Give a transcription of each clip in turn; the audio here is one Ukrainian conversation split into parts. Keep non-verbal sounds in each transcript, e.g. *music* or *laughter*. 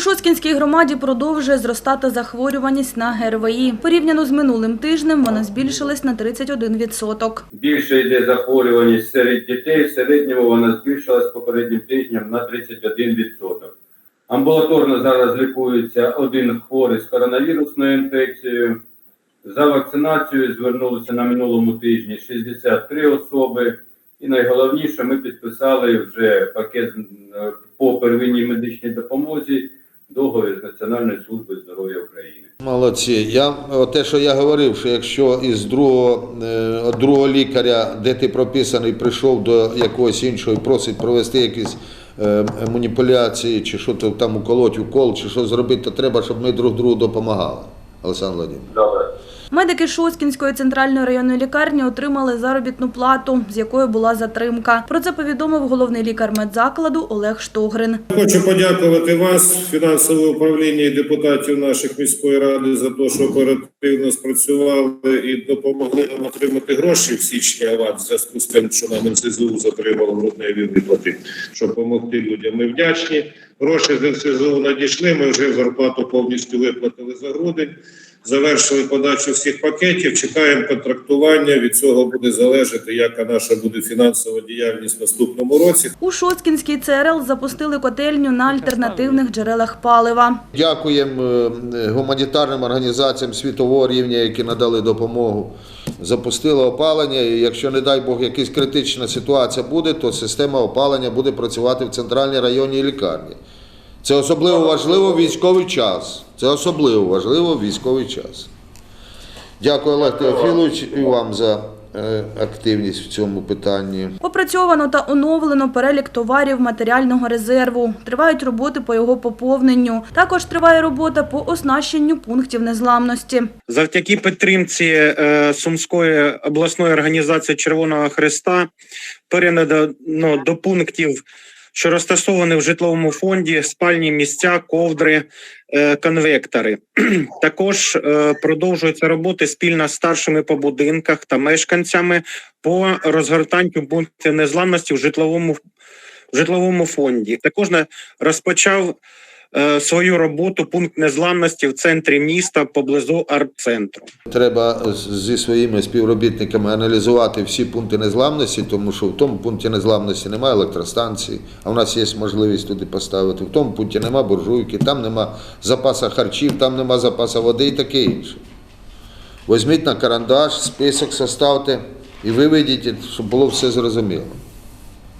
У Шоцкінській громаді продовжує зростати захворюваність на ГРВІ. Порівняно з минулим тижнем вона збільшилась на 31%. Більше йде захворюваність серед дітей. В середньому вона збільшилась попереднім тижнем на 31%. Амбулаторно зараз лікується один хворий з коронавірусною інфекцією. За вакцинацією звернулися на минулому тижні 63 особи. І найголовніше, ми підписали вже пакет е, по первинній медичній допомозі договір з Національною службою здоров'я України. Молодці. Я те, що я говорив, що якщо із другого, е, другого лікаря, де ти прописаний, прийшов до якогось іншого і просить провести якісь е, маніпуляції, чи що то там уколоть укол, чи що зробити, то треба, щоб ми друг другу допомагали. Олександр Владимирович. Медики Шоцкінської центральної районної лікарні отримали заробітну плату, з якою була затримка. Про це повідомив головний лікар медзакладу Олег Штогрин. Хочу подякувати вас, фінансове управління і депутатів наших міської ради за те, що оперативно спрацювали і допомогли нам отримати гроші в січні аванс в зв'язку з тим, що нам НСЗУ затримало грудневі виплати, щоб допомогти людям. Ми вдячні. Гроші з НСЗУ надійшли. Ми вже зарплату повністю виплатили за грудень. Завершили подачу всіх пакетів. Чекаємо контрактування. Від цього буде залежати, яка наша буде фінансова діяльність в наступному році. У Шоцкінській ЦРЛ запустили котельню на альтернативних джерелах палива. Дякуємо е, гуманітарним організаціям світового рівня, які надали допомогу. Запустили опалення, і якщо, не дай Бог, якась критична ситуація буде, то система опалення буде працювати в центральній районній лікарні. Це особливо важливо в військовий час. Це особливо важливо в військовий час. Дякую, Олег Теофілович, і вам за е, активність в цьому питанні. Опрацьовано та оновлено перелік товарів матеріального резерву. Тривають роботи по його поповненню. Також триває робота по оснащенню пунктів незламності. Завдяки підтримці е, Сумської обласної організації Червоного Христа передано до пунктів, що розташовані в житловому фонді, спальні місця, ковдри, е, конвектори. *clears throat* Також продовжується продовжуються роботи спільно з старшими по будинках та мешканцями по розгортанню пунктів незламності в житловому в житловому фонді. Також розпочав е, свою роботу пункт незламності в центрі міста поблизу арт-центру. Треба зі своїми співробітниками аналізувати всі пункти незламності, тому що в тому пункті незламності немає електростанції, а в нас є можливість туди поставити. В тому пункті немає буржуйки, там нема запасу харчів, там нема запасу води і таке інше. Візьміть на карандаш, список составте і виведіть, щоб було все зрозуміло.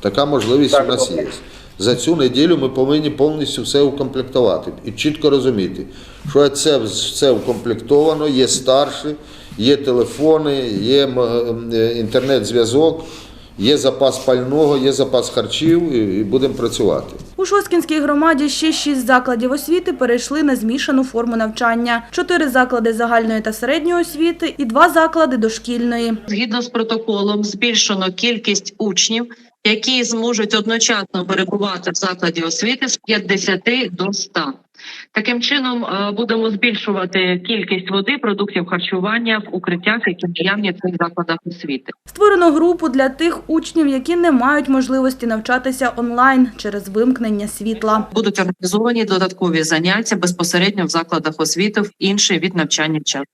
Така можливість у нас є. За цю неділю ми повинні повністю все укомплектувати і чітко розуміти, що це все укомплектовано, є старші, є телефони, є е, інтернет-зв'язок, є запас пального, є запас харчів, і будемо працювати. У Шоцкінській громаді ще шість закладів освіти перейшли на змішану форму навчання. Чотири заклади загальної та середньої освіти і два заклади дошкільної. Згідно з протоколом, збільшено кількість учнів, які зможуть одночасно перебувати в закладі освіти з 50 до 100. Таким чином е, будемо збільшувати кількість води, продуктів харчування в укриттях, які наявні в цих закладах освіти. Створено групу для тих учнів, які не мають можливості навчатися онлайн через вимкнення світла. Будуть організовані додаткові заняття безпосередньо в закладах освіти в інший від навчання час.